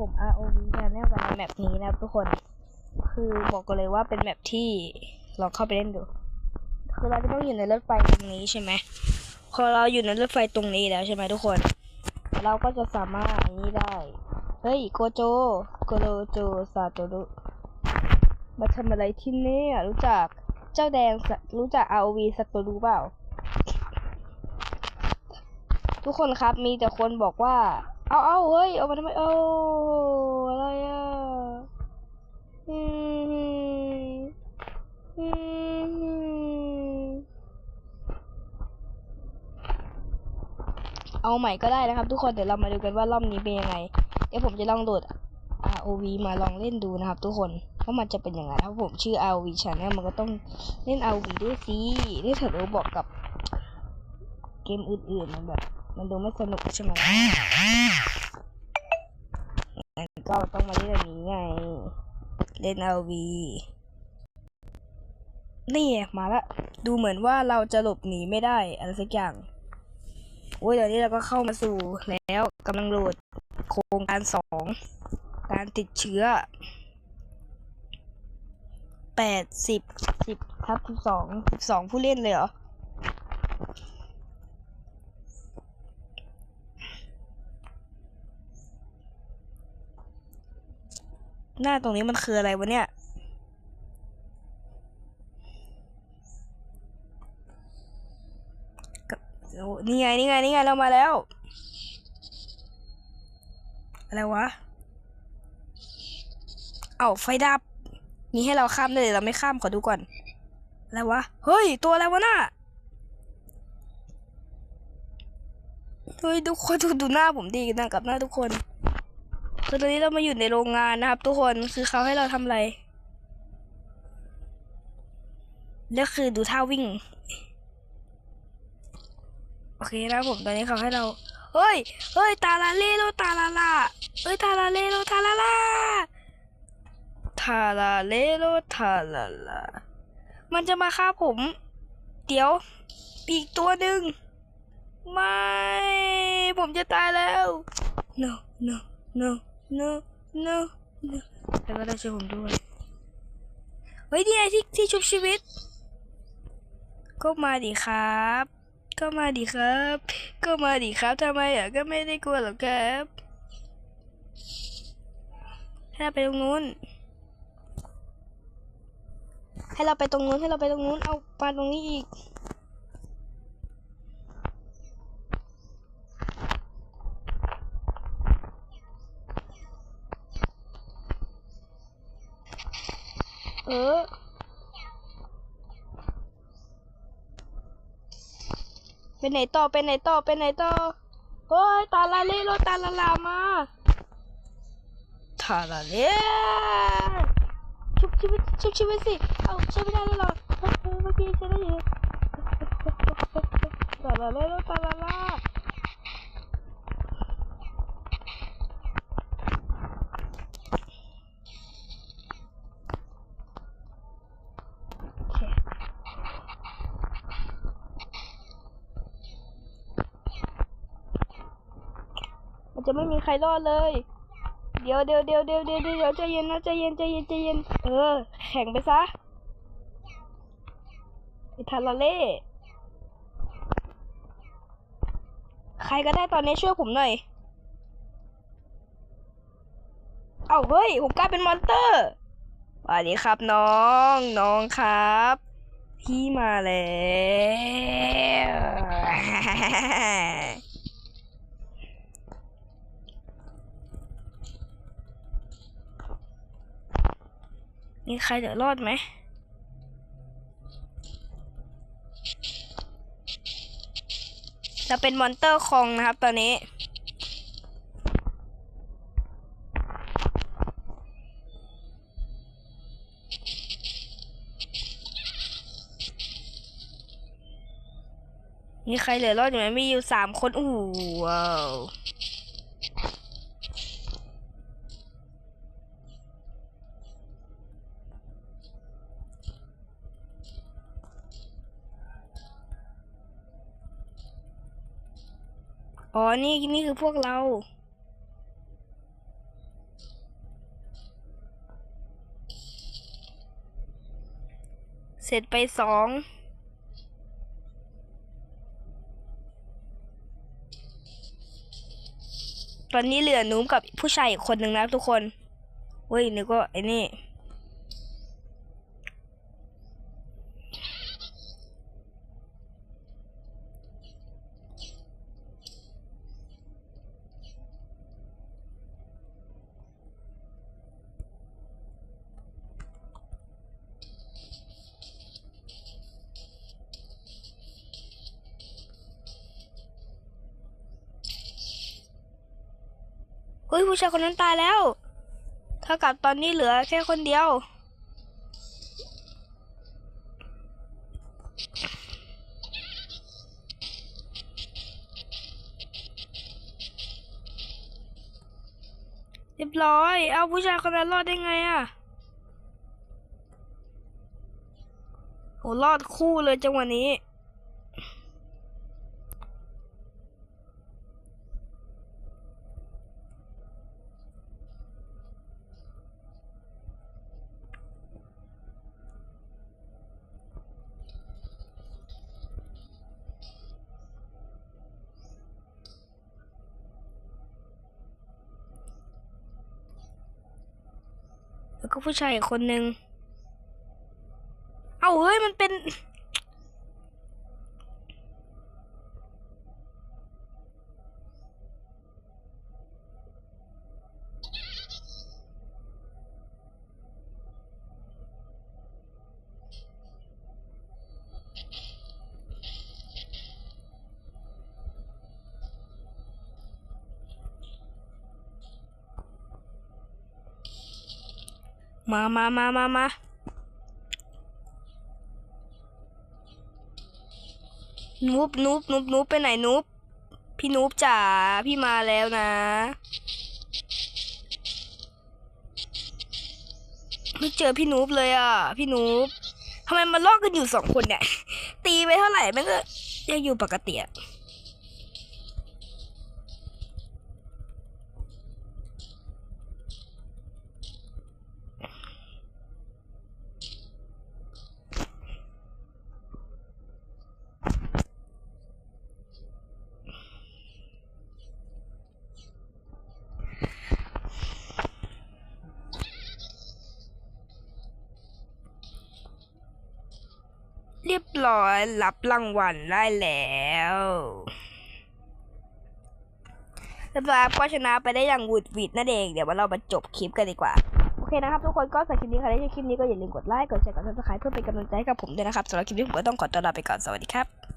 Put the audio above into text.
ผม ROV กันแน่กันในแมปนี้นะครับทุกคน คือบอกกันเลยว่าเป็นแมปที่ลองเข้าไปเล่นดู คือเราจะต้องอยู่ในรถไฟตรงนี้ใช่ไหมพอเราอยู่ในรถไฟตรงนี้แล้วใช่ไหมทุกคน เราก็จะสามารถนี้ได้ เฮ้ยโกโจโกโรโจซาโตรุมาทำอะไรที่นี่รู้จักเจ้าแดงรู้จัก ROV สัตรูเปล่า ทุกคนครับมีแต่คนบอกว่า เอาเอาเฮ้ยเอามาทำไมเอาอะไรอะอืมอืมเอาใหม่ก็ได้นะครับ ทุกคนเดี๋ยวเรามาดูกันว่ารอบนี้เป็นยังไง เดี๋ยวผมจะลองโหลด ROV มาลองเล่นดูนะครับ ทุกคนว่ามันจะเป็นยังไงถ้าผมชื่อ ROV Channel มันก็ต้องเล่น ROV ด้วยสินี่เถอะบอกกับเกมอื่นๆมันแบบ มันดูไม่สนุกใช่ไหมก็ต้องมาเล่นแบบนี้ไง เล่น ROV นี่มาละ ดูเหมือนว่าเราจะหลบหนีไม่ได้อะไรสักอย่างโอ้ยเดี๋ยวนี้เราก็เข้ามาสู่แล้วกำลังโหลดโครงการสองการติดเชื้อแปดสิบสิบทับสิบสองสิบสองผู้เล่นเลยเหรอ หน้าตรงนี้มันคืออะไรวะเนี่ยกับโอ้นี่ไง นี่ไง นี่ไง เรามาแล้ว อะไรวะ เอาไฟดับมีให้เราข้ามได้เลยเราไม่ข้ามขอดูก่อน อะไรวะ เฮ้ย ตัวอะไรวะน่ะเฮ้ยทุกคนดูดูหน้าผมดีกันนะกับหน้าทุกคน คือตอนนี้เรามาอยู่ในโรงงานนะครับ ทุกคนคือเขาให้เราทำอะไรแล้วคือดูท่าวิ่ง โอเคนะผมตอนนี้เขาให้เรา เฮ้ย เฮ้ย ตาลาเล่โลตาลาลาเฮ้ย ตาลาเล่โลตาลาลาทาลาเล่โลทาลาลา มันจะมาฆ่าผม เดี๋ยว อีกตัวหนึ่ง ไม่ ผมจะตายแล้ว no no no no no no แล้วก็ได้ช่วยผมด้วย เฮ้ยนี่ไงที่ที่ชุบชีวิต ก็มาดิครับ ก็มาดิครับ ก็มาดิครับทำไมอะก็ไม่ได้กลัวหรอกครับให้เราไปตรงนู้น ให้เราไปตรงนู้นให้เราไปตรงนู้น เอาปาตรงนี้อีก เออไปไหนต่อไปไหนต่อไปไหนต่อเฮ้ยตาลาเล่โลตาลาลามาตาลาเล่ชุบชีวิตชุบชีวิตสิเอาใช้ไม่ได้เลยเหรอเฮ้ยเฮ้ยเมื่อกี้ใช้ได้ยังตาลาเล่โลตาลาลาโอเค มัน จะไม่มีใครรอดเลย เดี๋ยวเดี๋ยวเดี๋ยวเดี๋ยวเดี๋ยวเดี๋ยวใจเย็นนะใจเย็นใจเย็นใจเย็น เออ แข่งไปซะไอ้ทาราเล่ ใครก็ได้ตอนนี้ช่วยผมหน่อย เอ้าเฮ้ย ผมกลายเป็นมอนเตอร์สวัสดีครับน้องน้องครับ พี่มาแล้ว มีใครจะรอดไหมจะเป็นมอนเตอร์คองนะครับตอนนี้ มีใครเหลือรอดอยู่ไหมมีอยู่สามคน โอ้โห อ๋อ นี่นี่คือพวกเรา เสร็จไปสองตอนนี้เหลือนุ้มกับผู้ชายอีกคนหนึ่งนะทุกคนเว้ยนึกว่าไอ้นี่ ยผู้ชายคนนั้นตายแล้ว เท่ากับตอนนี้เหลือแค่คนเดียว เรียบร้อย เอาผู้ชายคนนั้นรอดได้ไงอะโหรอดคู่เลยจังหวะนี้ ก็ผู้ชายคนหนึ่ง มามามามามานูบนูบนูบนูบไปไหนนูบพี่นูบจ๋าพี่มาแล้วนะ ไม่เจอพี่นูบเลยอะ พี่นูบทำไมมันลอกกันอยู่สองคนเนี่ย ตีไปเท่าไหร่มันก็ยังอยู่ปกติอะ เรียบร้อยรับรางวัลได้แล้วเรียบร้อยก็ชนะไปได้อย่างหวุดหวิดนั่นเอง เดี๋ยวมาเรามาจบคลิปกันดีกว่า โอเคนะครับทุกคนก็สำหรับคลิปนี้ใครได้ชอบคลิปนี้ก็อย่าลืมกดไลค์ กดแชร์ กดซับสไครต์เพื่อเป็นกำลังใจให้กับผมด้วยนะครับสำหรับคลิปนี้ผมก็ต้องขอตัวลาไปก่อน สวัสดีครับ